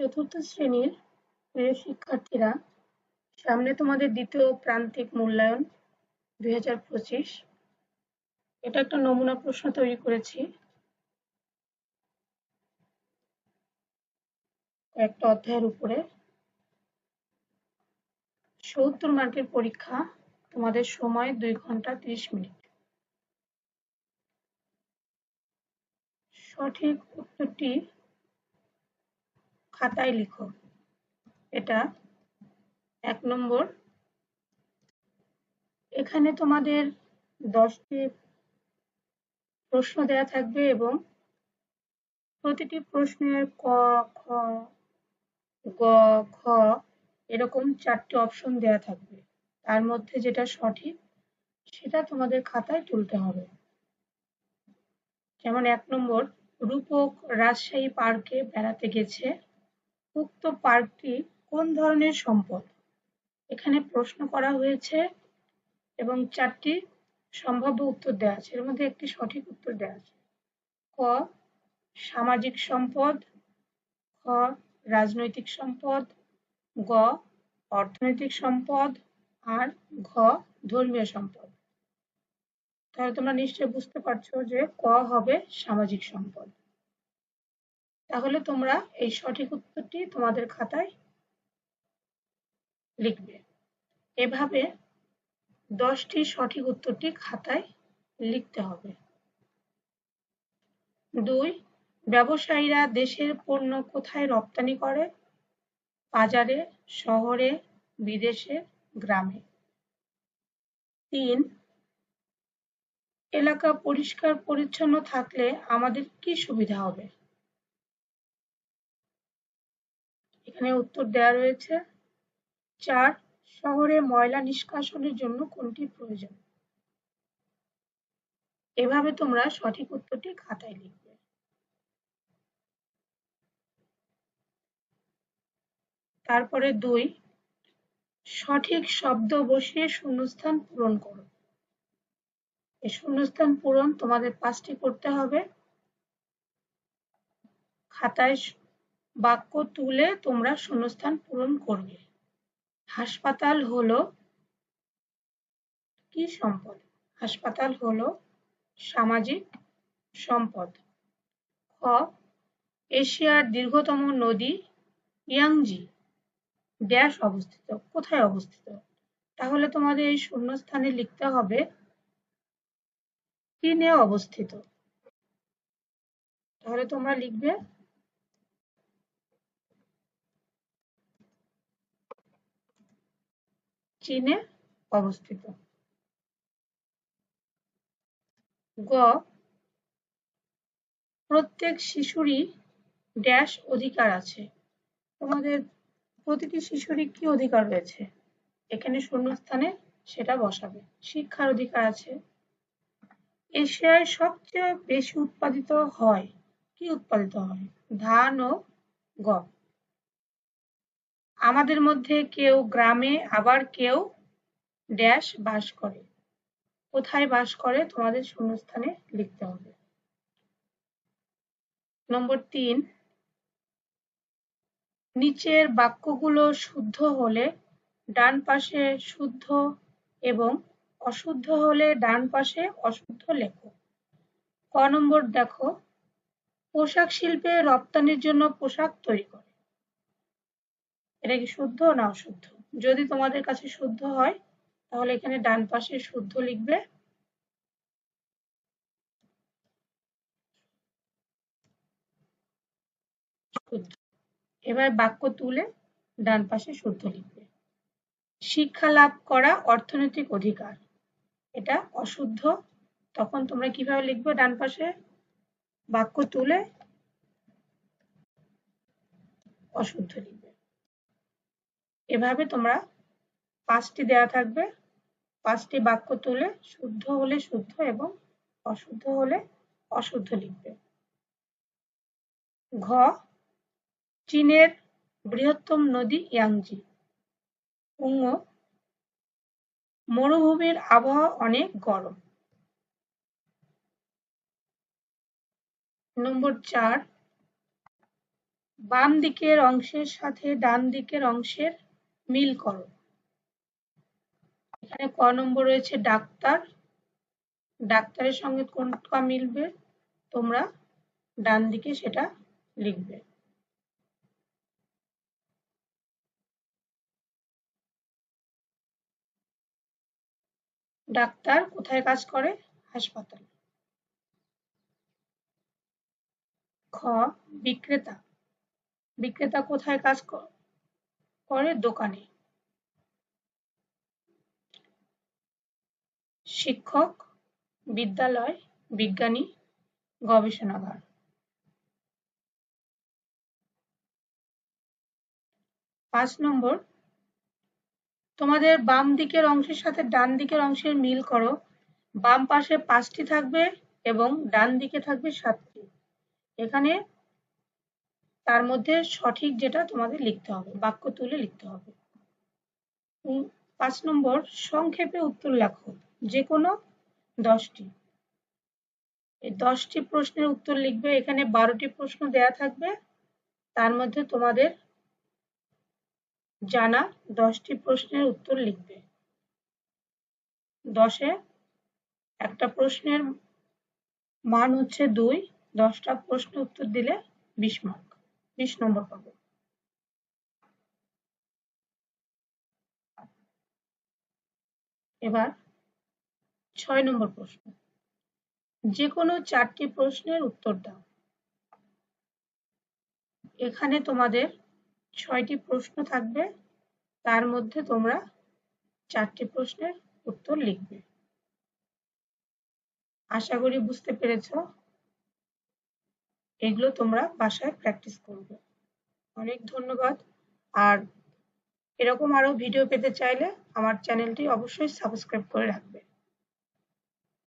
চতুর্থ শ্রেণির প্রিয় শিক্ষার্থীরা, সামনে তোমাদের দ্বিতীয় প্রান্তিক মূল্যায়ন দুই হাজার পঁচিশ। এটা একটা নমুনা প্রশ্ন তৈরি করেছি। একটা অধ্যায়ের উপরে। সত্তর মার্কের পরীক্ষা, তোমাদের সময় দুই ঘণ্টা ত্রিশ মিনিট। সঠিক উত্তরটি খাতায় লিখো। এটা এক নম্বর। এখানে তোমাদের দশটি প্রশ্ন দেয়া থাকবে এবং প্রতিটি প্রশ্নের ক, খ, গ খ এরকম চারটি অপশন দেয়া থাকবে। তার মধ্যে যেটা সঠিক সেটা তোমাদের খাতায় তুলতে হবে। যেমন এক নম্বর, রূপক রাজশাহী পার্কে বেড়াতে গেছে। উক্ত পার্কটি কোন ধরনের সম্পদ? এখানে প্রশ্ন করা হয়েছে এবং চারটি সম্ভাব্য উত্তর দেওয়া আছে। এর মধ্যে একটি সঠিক উত্তর দেওয়া আছে। ক, সামাজিক সম্পদ। খ, রাজনৈতিক সম্পদ। গ, অর্থনৈতিক সম্পদ। আর ঘ, ধর্মীয় সম্পদ। তাহলে তোমরা নিশ্চয়ই বুঝতে পারছ যে ক হবে সামাজিক সম্পদ। তাহলে তোমরা এই সঠিক উত্তরটি তোমাদের খাতায় লিখবে। এভাবে দশটি সঠিক উত্তরটি খাতায় লিখতে হবে। দুই, ব্যবসায়ীরা দেশের পণ্য কোথায় রপ্তানি করে? বাজারে, শহরে, বিদেশে, গ্রামে। তিন, এলাকা পরিষ্কার পরিচ্ছন্ন থাকলে আমাদের কি সুবিধা হবে? এখানে উত্তর দেওয়া রয়েছে। চার, শহরে ময়লা নিষ্কাশনের জন্য কোনটি প্রয়োজন? এভাবে তোমরা সঠিক উত্তরটি খাতায় লিখবে। তারপরে দুই, সঠিক শব্দ বসিয়ে শূন্যস্থান পূরণ করো। এই শূন্যস্থান পূরণ তোমাদের পাঁচটি করতে হবে। খাতায় বাক্য তুলে তোমরা শূন্যস্থান পূরণ করবে। হাসপাতাল হলো কি সম্পদ? হাসপাতাল হলো সামাজিক সম্পদ। খ, এশিয়ার দীর্ঘতম নদী ইয়াংজি। ড্যাশ অবস্থিত। কোথায় অবস্থিত? তাহলে তোমাদের এই শূন্যস্থানে লিখতে হবে চীনে অবস্থিত। তাহলে তোমরা লিখবে চীনে অবস্থিত। গ, প্রত্যেক শিশুরই ড্যাশ অধিকার আছে। তোমাদের প্রতিটি শিশুরই কি অধিকার রয়েছে? এখানে শূন্যস্থানে সেটা বসাবে। শিক্ষার অধিকার আছে। এশিয়ায় সবচেয়ে বেশি উৎপাদিত হয়, কি উৎপাদিত হয়? ধান ও গম। আমাদের মধ্যে কেউ গ্রামে, আবার কেউ ড্যাশ বাস করে। কোথায় বাস করে তোমাদের শূন্যস্থানে লিখতে হবে। নম্বর তিন, নিচের বাক্যগুলো শুদ্ধ হলে ডান পাশে শুদ্ধ এবং অশুদ্ধ হলে ডান পাশে অশুদ্ধ লেখো। ক নম্বর দেখো, পোশাক শিল্পে রপ্তানির জন্য পোশাক তৈরি করে। এটা কি শুদ্ধ না অশুদ্ধ? যদি তোমাদের কাছে শুদ্ধ হয়, তাহলে এখানে ডান পাশে শুদ্ধ লিখবে। এবার বাক্য তুলে ডান পাশে শুদ্ধ লিখবে। শিক্ষা লাভ করা অর্থনৈতিক অধিকার। এটা অশুদ্ধ। তখন তোমরা কীভাবে লিখবে ডান পাশে? বাক্য তুলে অশুদ্ধ লিখবে। এভাবে তোমরা পাঁচটি দেয়া থাকবে। পাঁচটি বাক্য তুলে শুদ্ধ হলে শুদ্ধ এবং অশুদ্ধ হলে অশুদ্ধ লিখবে। ঘ, চীনের বৃহত্তম নদী ইয়াংজি। উঙ, মরুভূমির আবহাওয়া অনেক গরম। নম্বর চার, বাম দিকের অংশের সাথে ডান দিকের অংশের মিল করো। এখানে ক নম্বর রয়েছে ডাক্তার। ডাক্তারের সঙ্গে কোন কোনটা মিলবে? তোমরা ডান দিকে সেটা লিখবে। ডাক্তার কোথায় কাজ করে? হাসপাতাল। খ, বিক্রেতা। বিক্রেতা কোথায় কাজ করে দোকানে। শিক্ষক, বিদ্যালয়, বিজ্ঞানী, গবেষণাগার। পাঁচ নম্বর, তোমাদের বাম দিকের অংশের সাথে ডান দিকের অংশের মিল করো। বাম পাশে পাঁচটি থাকবে এবং ডান দিকে থাকবে সাতটি। এখানে তার মধ্যে সঠিক যেটা তোমাদের লিখতে হবে, বাক্য তুলে লিখতে হবে। পাঁচ নম্বর, সংক্ষেপে উত্তর লেখো যে কোনো দশটি। এই দশটি প্রশ্নের উত্তর লিখবে, এখানে বারোটি প্রশ্ন দেয়া থাকবে। তার মধ্যে তোমাদের জানা দশটি প্রশ্নের উত্তর লিখবে। দশে একটা প্রশ্নের মান হচ্ছে দুই, দশটা প্রশ্ন উত্তর দিলে বিশ মার্ক বিশ নম্বর পাবো। এবার ছয় নম্বর প্রশ্ন। যে কোনো চারটি প্রশ্নের উত্তর দাও। এখানে তোমাদের ছয়টি প্রশ্ন থাকবে, তার মধ্যে তোমরা চারটি প্রশ্নের উত্তর লিখবে। আশা করি বুঝতে পেরেছ। এগুলো তোমরা বাসায় প্র্যাকটিস করবে। অনেক ধন্যবাদ। আর এরকম আরও ভিডিও পেতে চাইলে আমার চ্যানেলটি অবশ্যই সাবস্ক্রাইব করে রাখবে।